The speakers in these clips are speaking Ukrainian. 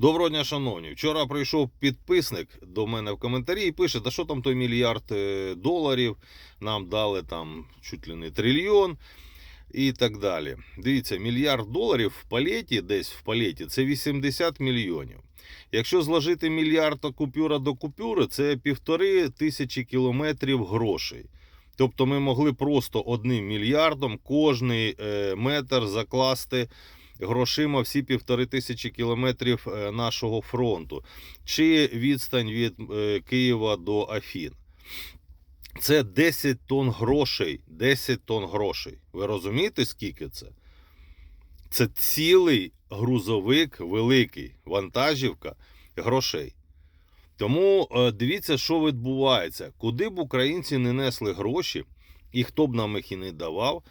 Доброго дня, шановні. Вчора прийшов підписник до мене в коментарі і пише, та що там той мільярд е, доларів, нам дали там чуть ли не трильйон і так далі. Дивіться, мільярд доларів в палеті, десь в палеті, це 80 мільйонів. Якщо зложити мільярд купюра до купюри, це півтори тисячі кілометрів грошей. Тобто ми могли просто одним мільярдом кожний е, метр закласти грошима всі півтори тисячі кілометрів е, нашого фронту, чи відстань від е, Києва до Афін. Це 10 тонн грошей. 10 тонн грошей. Ви розумієте, скільки це? Це цілий грузовик великий, вантажівка грошей. Тому е, дивіться, що відбувається. Куди б українці не несли гроші, і хто б нам їх і не давав,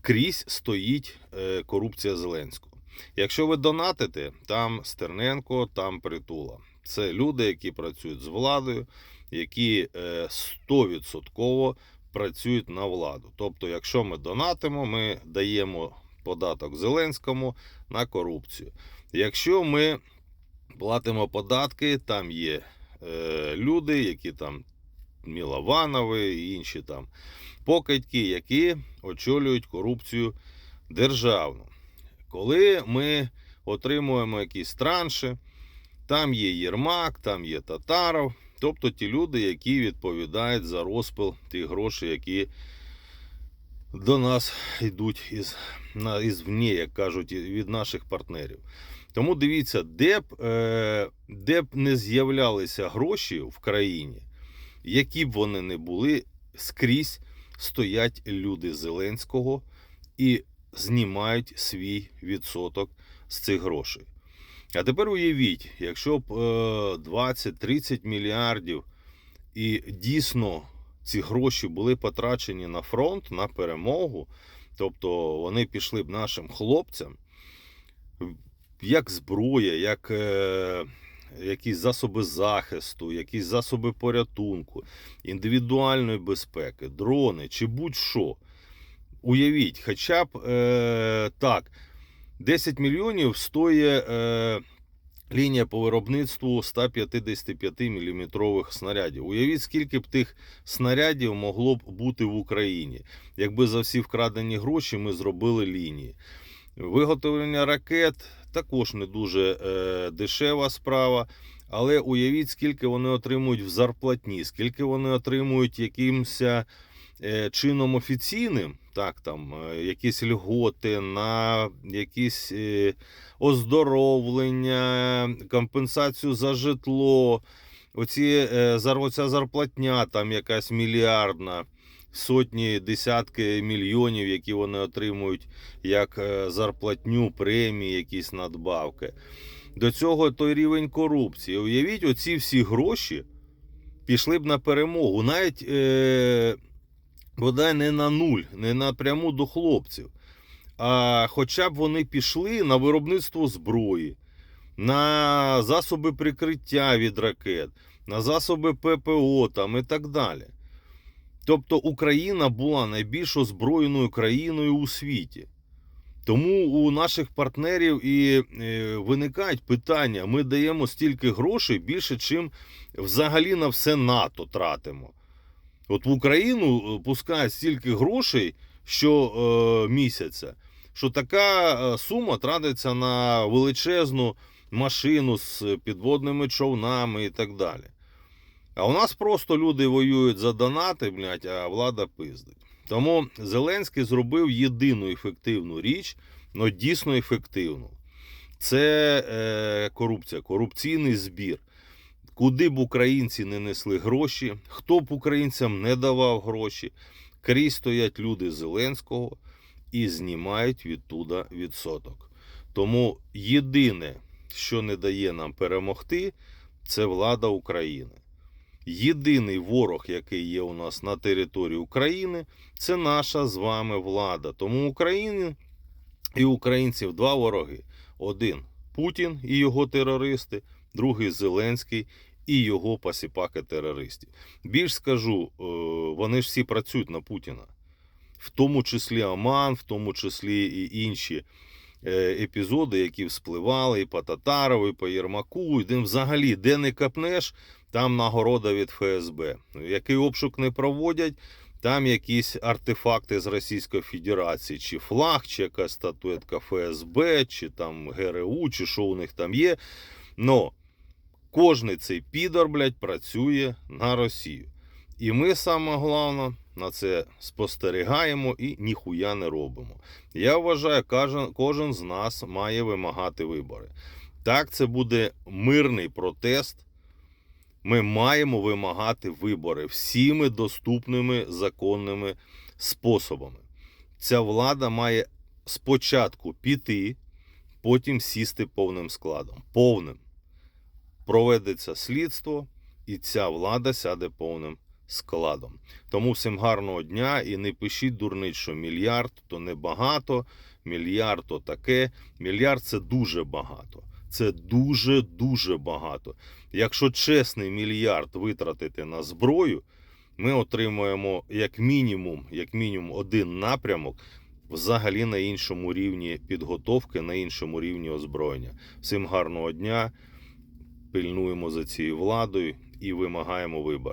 крізь стоїть е, корупція Зеленського. Якщо ви донатите, там Стерненко, там притула. Це люди, які працюють з владою, які е, 100% працюють на владу. Тобто, якщо ми донатимо, ми даємо податок Зеленському на корупцію. Якщо ми платимо податки, там є е, люди, які там Мілованови і інші там покидьки, які очолюють корупцію державну. Коли ми отримуємо якісь транші, там є Єрмак, там є Татаров, тобто ті люди, які відповідають за розпил тих грошей, які до нас йдуть із, із вні, як кажуть, від наших партнерів. Тому дивіться, де б, е, де б не з'являлися гроші в країні, які б вони не були, скрізь стоять люди Зеленського і знімають свій відсоток з цих грошей. А тепер уявіть, якщо б е, 20-30 мільярдів і дійсно ці гроші були потрачені на фронт, на перемогу, тобто вони пішли б нашим хлопцям, як зброя, як е, якісь засоби захисту, якісь засоби порятунку, індивідуальної безпеки, дрони чи будь-що. Уявіть, хоча б е, так, 10 мільйонів стоїть е, лінія по виробництву 155 мм снарядів. Уявіть, скільки б тих снарядів могло б бути в Україні, якби за всі вкрадені гроші ми зробили лінії. Виготовлення ракет також не дуже е, дешева справа. Але уявіть, скільки вони отримують в зарплатні, скільки вони отримують якимось е, чином офіційним, так там е, якісь льготи на якісь е, оздоровлення, компенсацію за житло. Оці оця зарплатня там якась мільярдна, сотні, десятки мільйонів, які вони отримують як е, зарплатню, премії, якісь надбавки. До цього той рівень корупції. Уявіть, оці всі гроші пішли б на перемогу. Навіть е, бодай не на нуль, не напряму до хлопців. А хоча б вони пішли на виробництво зброї, на засоби прикриття від ракет, на засоби ППО там і так далі. Тобто Україна була найбільш озброєною країною у світі. Тому у наших партнерів і е, виникають питання: ми даємо стільки грошей більше, чим взагалі на все НАТО тратимо. От в Україну е, пускають стільки грошей щомісяця, що така е, сума тратиться на величезну машину з підводними човнами і так далі. А у нас просто люди воюють за донати, блядь, а влада пиздить. Тому Зеленський зробив єдину ефективну річ, ну дійсно ефективну. Це е, корупція, корупційний збір. Куди б українці не несли гроші, хто б українцям не давав гроші, крізь стоять люди Зеленського і знімають відтуда відсоток. Тому єдине, що не дає нам перемогти, це влада України. Єдиний ворог, який є у нас на території України, це наша з вами влада. Тому Україні і українців два вороги: один Путін і його терористи, другий Зеленський і його посіпаки терористів. Більш скажу, е, вони ж всі працюють на Путіна, в тому числі Оман, в тому числі і інші е, епізоди, які вспливали і по Татарову, і по Єрмаку, і де взагалі де не капнеш, там нагорода від ФСБ. Який обшук не проводять, там якісь артефакти з Російської Федерації, чи флаг, чи якась статуетка ФСБ, чи там ГРУ, чи що у них там є. Но кожний цей підор, блядь, працює на Росію. І ми саме головне на це спостерігаємо і ніхуя не робимо. Я вважаю, кожен, кожен з нас має вимагати вибори. Так, це буде мирний протест. Ми маємо вимагати вибори всіми доступними законними способами. Ця влада має спочатку піти, потім сісти повним складом. Повним. Проведеться слідство, і ця влада сяде повним складом. Тому всім гарного дня і не пишіть дурниць, що мільярд то небагато, мільярд то таке. Мільярд це дуже багато. Це дуже дуже багато. Якщо чесний мільярд витратити на зброю, ми отримуємо як мінімум, як мінімум один напрямок взагалі на іншому рівні підготовки, на іншому рівні озброєння. Всім гарного дня. Пильнуємо за цією владою і вимагаємо вибор.